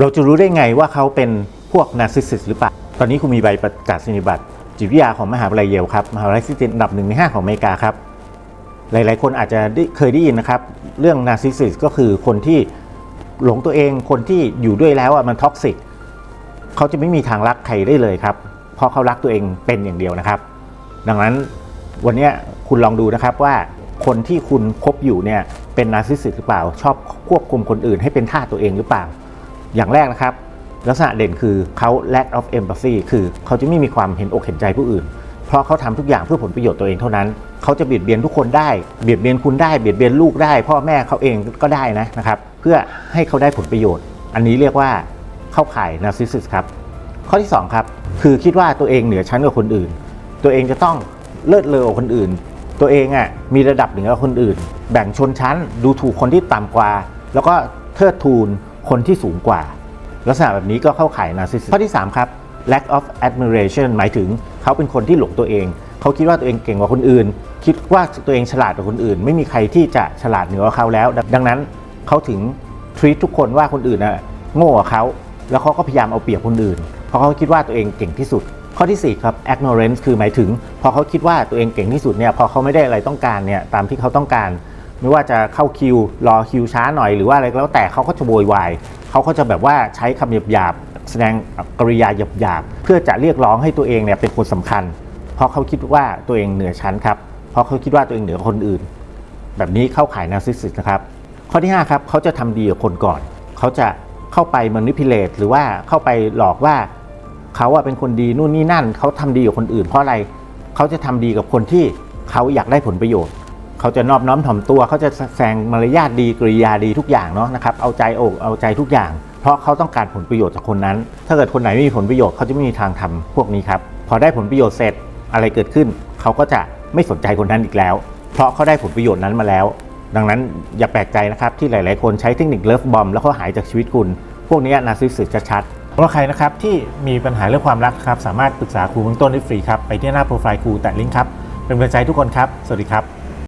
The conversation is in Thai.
เราจะรู้ได้ไงว่าเขาเป็นพวกนาร์ซิสซิสหรือเปล่า ตอนนี้คุณมีใบประกาศนียบัตรจิตวิทยาของมหาวิทยาลัยเยลครับ มหาวิทยาลัยที่ติดอันดับหนึ่งในห้าของอเมริกาครับ หลายๆ คนอาจจะเคยได้ยินนะครับ เรื่องนาร์ซิสซิสก็คือคนที่หลงตัวเอง คนที่อยู่ด้วยแล้วอะมันท็อกซิกเขาจะไม่มีทางรักใครได้เลยครับ เพราะเขารักตัวเองเป็นอย่างเดียวนะครับ ดังนั้นวันนี้คุณลองดูนะครับว่าคนที่คุณคบอยู่เนี่ยเป็นนาร์ซิสซิสหรือเปล่า ชอบควบคุมคนอื่นให้เป็นท่าตัวเองหรือเปล่า อย่างแรกนะครับ ลักษณะเด่นคือเขา lack of empathy คือเขาจะไม่มีความเห็นอกเห็นใจผู้อื่น เพราะเขาทำทุกอย่างเพื่อผลประโยชน์ตัวเองเท่านั้น เขาจะเบียดเบียนทุกคนได้ เบียดเบียนคุณได้ เบียดเบียนลูกได้ พ่อแม่เขาเองก็ได้นะนะครับ เพื่อให้เขาได้ผลประโยชน์ อันนี้เรียกว่าเข้าข่าย narcissist ครับ ข้อที่2ครับ คือคิดว่าตัวเองเหนือชั้นกว่าคนอื่น ตัวเองจะต้องเลิศเลอกว่าคนอื่น ตัวเองอะมีระดับเหนือกว่าคนอื่น แบ่งชนชั้น ดูถูกคนที่ต่ำกว่า แล้วก็เทิดทูน คนที่สูงกว่า ลักษณะแบบนี้ก็เข้าข่ายนาร์ซิสข้อที่ 3 ครับ lack of admiration หมายถึงเขาเป็นคนที่หลงตัวเอง เขาคิดว่าตัวเองเก่งกว่าคนอื่น คิดว่าตัวเองฉลาดกว่าคนอื่น ไม่มีใครที่จะฉลาดเหนือกว่าเขาแล้ว ดังนั้นเขาถึง treat ทุกคนว่าคนอื่นน่ะโง่กว่าเขา แล้วเขาก็พยายามเอาเปรียบคนอื่น เพราะเขาคิดว่าตัวเองเก่งที่สุด ข้อที่ 4 ครับ ignorance คือหมายถึง พอเขาคิดว่าตัวเองเก่งที่สุดเนี่ย พอเขาไม่ได้อะไรต้องการเนี่ย ตามที่เขาต้องการ ไม่ว่าจะเข้าคิว รอคิวช้าหน่อยหรือว่าอะไรก็แล้วแต่เขาก็จะโวยวายเขาก็จะแบบว่าใช้คำหยาบๆแสดงกริยาหยาบๆเพื่อจะเรียกร้องให้ตัวเองเนี่ยเป็นคนสำคัญ เพราะเขาคิดว่าตัวเองเหนือชั้นครับเพราะเขาคิดว่าตัวเองเหนือคนอื่น แบบนี้เข้าข่ายนาร์ซิสซิสนะครับข้อที่5ครับเขาจะทำดีกับคนก่อนเขาจะเข้าไปม a นิ p ิเลตหรือว่าเข้าไปหลอกว่าเขาอะเป็นคนดีนู่นนี่นั่นเขาทำดีกับคนอื่นเพราะอะไรเขาจะทำดีกับคนที่เขาอยากได้ผลประโยชน์ เขาจะนอบน้อมถ่อมตัว เขาจะแสดงมารยาทดีกริยาดีทุกอย่างเนาะนะครับเอาใจอกเอาใจทุกอย่าง เพราะเขาต้องการผลประโยชน์จากคนนั้น ถ้าเกิดคนไหนไม่มีผลประโยชน์เขาจะไม่มีทางทำพวกนี้ครับพอได้ผลประโยชน์เสร็จอะไรเกิดขึ้น เขาก็จะไม่สนใจคนนั้นอีกแล้ว เพราะเขาได้ผลประโยชน์นั้นมาแล้ว ดังนั้นอย่าแปลกใจนะครับที่หลาย ๆ คนใช้เทคนิคเลิฟบอมแล้วเขาหายจากชีวิตคุณ พวกนี้นาซิสซิสชัดๆสำหรับใครนะครับที่มีปัญหาเรื่องความรักครับสามารถปรึกษาครูเบื้องต้นได้ฟรีครับไปที่หน้าโปรไฟล์ครูแตะลิงก์ครับเป็นกำลังใจทุกคนครับ สวัสดีครับ